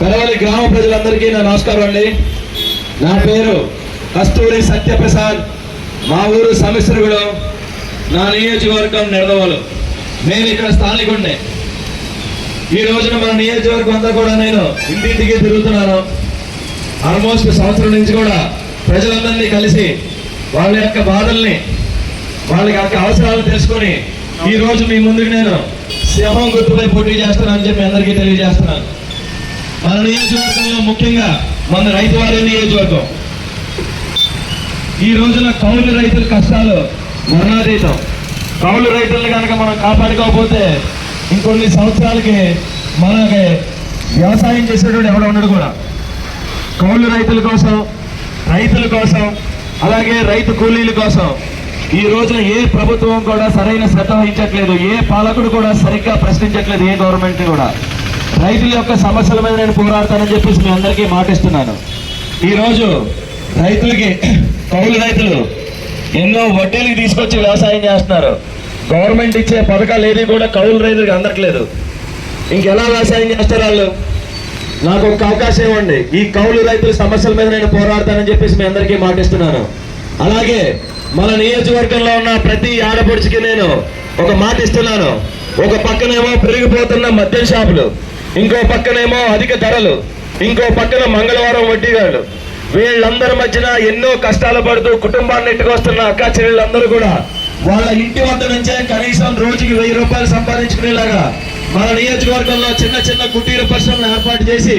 పెరవలి గ్రామ ప్రజలందరికీ నా నమస్కారం అండి. నా పేరు కస్తూరి సత్యప్రసాద్. మా ఊరు సమిశ్రగూడెం నా నియోజకవర్గం నిడదవలు. నేను ఇక్కడ స్థానికుడిని ఈ రోజున మన నియోజకవర్గం అంతా కూడా నేను ఇంటింటికి తిరుగుతున్నాను. ఆల్మోస్ట్ సంవత్సరం నుంచి కూడా ప్రజలందరినీ కలిసి వాళ్ళ యొక్క బాధల్ని వాళ్ళ యొక్క అవసరాలు తెలుసుకొని ఈ రోజు మీ ముందుకు నేను సింహం గుర్తుపై పోటీ చేస్తానని చెప్పి అందరికీ తెలియజేస్తున్నాను. మన నియోజకవర్గంలో ముఖ్యంగా మన రైతు వారి నియోజకవర్గం. ఈ రోజున కౌలు రైతుల కష్టాలు వర్ణాతీతం కౌలు రైతులను కనుక మనం కాపాడుకోకపోతే ఇంకొన్ని సంవత్సరాలకి మనకి వ్యవసాయం చేసేటువంటి ఎవడ ఉండడు కూడా. కౌలు రైతుల కోసం రైతుల కోసం అలాగే రైతు కూలీల కోసం ఈ రోజున ఏ ప్రభుత్వం కూడా సరైన శ్రద్ధ వహించట్లేదు ఏ పాలకుడు కూడా సరిగ్గా ప్రశ్నించట్లేదు ఏ గవర్నమెంట్ కూడా. రైతుల యొక్క సమస్యల మీద నేను పోరాడతానని చెప్పేసి మీ అందరికీ మాటిస్తున్నాను. ఈరోజు రైతులకి కౌలు రైతులు ఎన్నో వడ్డీలకి తీసుకొచ్చి వ్యవసాయం చేస్తున్నారు. గవర్నమెంట్ ఇచ్చే పథకాలు ఏది కూడా కౌలు రైతులకు అందట్లేదు. ఇంకెలా వ్యవసాయం చేస్తారు వాళ్ళు? నాకు ఒక అవకాశం ఇవ్వండి. ఈ కౌలు రైతుల సమస్యల మీద నేను పోరాడతానని చెప్పేసి మీ అందరికీ మాటిస్తున్నాను. అలాగే మన నియోజకవర్గంలో ఉన్న ప్రతి ఆడపడుచుకి నేను ఒక మాట ఇస్తున్నాను. ఒక పక్కనేమో పెరిగిపోతున్న మద్యం షాపులు. ఇంకో పక్కనేమో అధిక ధరలు ఇంకో పక్కన మంగళవారం వడ్డీగాళ్ళు. వీళ్ళందరి మధ్యన ఎన్నో కష్టాలు పడుతూ కుటుంబాన్ని ఎట్టుకొస్తున్న అక్క చెల్లెళ్ళందరూ కూడా వాళ్ళ ఇంటి వద్ద నుంచే కనీసం రోజుకి వెయ్యి రూపాయలు సంపాదించుకునేలాగా మన నియోజకవర్గంలో చిన్న చిన్న కుటీర పరిశ్రమలు ఏర్పాటు చేసి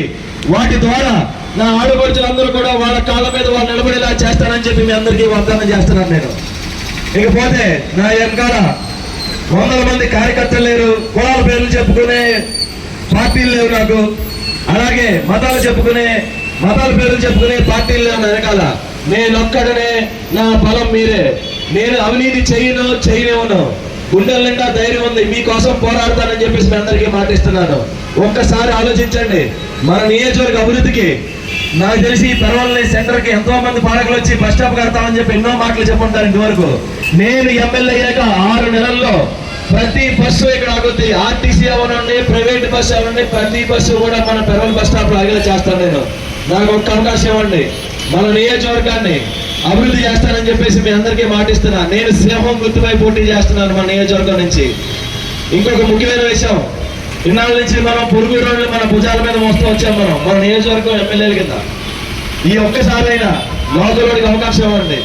వాటి ద్వారా నా ఆడపడుచులందరూ కూడా వాళ్ళ కాళ్ళ మీద వాళ్ళు నిలబడేలా చేస్తానని చెప్పి మీ అందరికీ వాగ్దానం చేస్తున్నాను నేను. ఇకపోతే నా వెనకాల వందల మంది కార్యకర్తలు లేరు కులాల పేర్లు చెప్పుకునే పార్టీలు లేవు నాకు. అలాగే మతాలు చెప్పుకునే మతాల పేర్లు చెప్పుకునే పార్టీలు లేవు వెనకాల. నేనొక్కడనే నా బలం మీరే. నేను అవినీతి చేయను చేయనేవును గుండెల నిండా ధైర్యం ఉంది. మీకోసం పోరాడతానని చెప్పేసి మీ అందరికీ మాటిస్తున్నాను. ఒక్కసారి ఆలోచించండి. మన నియోజకవర్గ అభివృద్ధికి నాకు తెలిసి పర్వాలని సెంటర్కి ఎంతో మంది పాలకులు వచ్చి బస్ స్టాప్ కడతామని చెప్పి ఎన్నో మాటలు చెప్పుంటారు ఇంతవరకు. నేను ఎమ్మెల్యే అయ్యాక ఆరు నెలల్లో ప్రతి బస్సు ఇక్కడ ఆగుతుంది ఆర్టీసీ అవనండి ప్రైవేట్ బస్సు అవనండి ప్రతి బస్సు కూడా మన పెరవల్ బస్ స్టాప్లో ఆగేలా చేస్తాను నేను. నాకు ఒక్క అవకాశం ఇవ్వండి. మన నియోజకవర్గాన్ని అభివృద్ధి చేస్తానని చెప్పేసి మీ అందరికీ మాటిస్తున్నా. నేను సింహం గుర్తుపై పోటీ చేస్తున్నాను మన నియోజకవర్గం నుంచి. ఇంకొక ముఖ్యమైన విషయం. ఇన్నాళ్ళ నుంచి మనం పొరుగు రోడ్లు మన భుజాల మీద మోస్తూ వచ్చాం మనం మన నియోజకవర్గం ఎమ్మెల్యేల కింద. ఈ ఒక్కసారైనా లోకలోడికి అవకాశం ఇవ్వండి.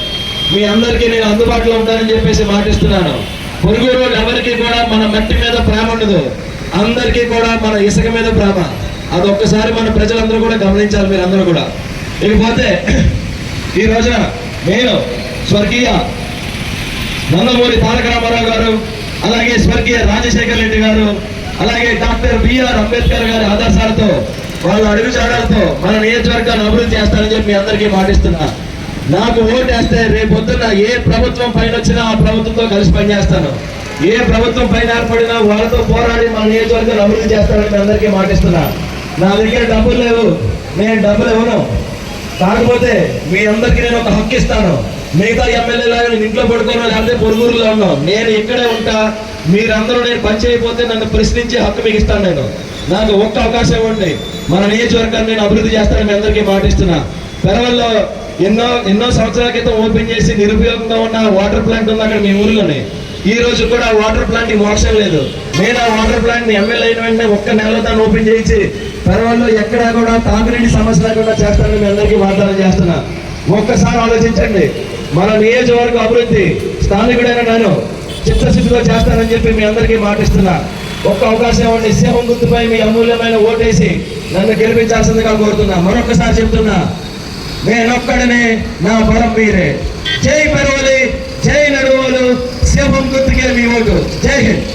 మీ అందరికీ నేను అందుబాటులో ఉంటానని చెప్పేసి మాటిస్తున్నాను. పొరుగు ఎవరికి కూడా మన మట్టి మీద ప్రేమ ఉండదు. అందరికీ కూడా మన ఇసుక మీద ప్రేమ. అది ఒక్కసారి మన ప్రజలందరూ కూడా గమనించాలి మీరు అందరూ కూడా. ఇకపోతే ఈ రోజున నేను స్వర్గీయ నందమూరి తారక రామారావు గారు అలాగే స్వర్గీయ రాజశేఖర్ రెడ్డి గారు అలాగే డాక్టర్ బిఆర్ అంబేద్కర్ గారి ఆదర్శాలతో వాళ్ళ అడుగుజాడలతో మన నియోజకవర్గాన్ని అభివృద్ధి చేస్తానని చెప్పి మీ అందరికీ మాటిస్తున్నా. నాకు ఓటు వేస్తే రేపు పొద్దున్న ఏ ప్రభుత్వం పైన వచ్చినా ఆ ప్రభుత్వంతో కలిసి పనిచేస్తాను. ఏ ప్రభుత్వం పైన ఏర్పడినా వాళ్ళతో పోరాడి మన నియోజకవర్గం అభివృద్ధి చేస్తానని మీ అందరికీ మాటిస్తున్నా. నా దగ్గర డబ్బులు లేవు. నేను డబ్బులు ఇవ్వను. కాకపోతే మీ అందరికీ నేను ఒక హక్కు ఇస్తాను. మిగతా ఎమ్మెల్యేలాగా నేను ఇంట్లో పడుకోను లేకపోతే పొరుగురులో ఉన్నాం నేను ఇక్కడే ఉంటా. మీరందరూ నేను పని చేయకపోతే నన్ను ప్రశ్నించే హక్కు మీకు ఇస్తాను నేను. నాకు ఒక్క అవకాశం ఇవ్వండి. మన నియోజకవర్గాన్ని నేను అభివృద్ధి చేస్తానని మీ అందరికీ మాటిస్తున్నా. పెరవల్లో ఎన్నో ఎన్నో సంవత్సరాల క్రితం ఓపెన్ చేసి నిరుపయోగంగా ఉన్న వాటర్ ప్లాంట్ ఉంది అక్కడ మీ ఊరిలోనే. ఈ రోజు కూడా వాటర్ ప్లాంట్ మోక్షం లేదు. నేను ఆ వాటర్ ప్లాంట్ని ఎమ్మెల్యే అయిన వెంటనే ఒక్క నెలలో దాన్ని ఓపెన్ చేయించి పర్వాలో ఎక్కడా కూడా తాగునీటి సమస్య లేకుండా చేస్తానని మీ అందరికీ వాగ్దానం చేస్తున్నా. ఒక్కసారి ఆలోచించండి. మన నియోజకవర్గ అభివృద్ధి స్థానికుడైన నేను చిత్తశుద్ధిలో చేస్తానని చెప్పి మీ అందరికీ మాటిస్తున్నా. ఒక్క అవకాశం ఇవ్వండి. సింహం గుర్తుపై మీ అమూల్యమైన ఓటేసి నన్ను గెలిపించాల్సిందిగా కోరుతున్నా. మరొకసారి చెప్తున్నా నేనొక్కడనే నా బలం మీరే జై పెరవలి జై నడువలు సింహం గుర్తుకే మీ ఓటు జై హింద్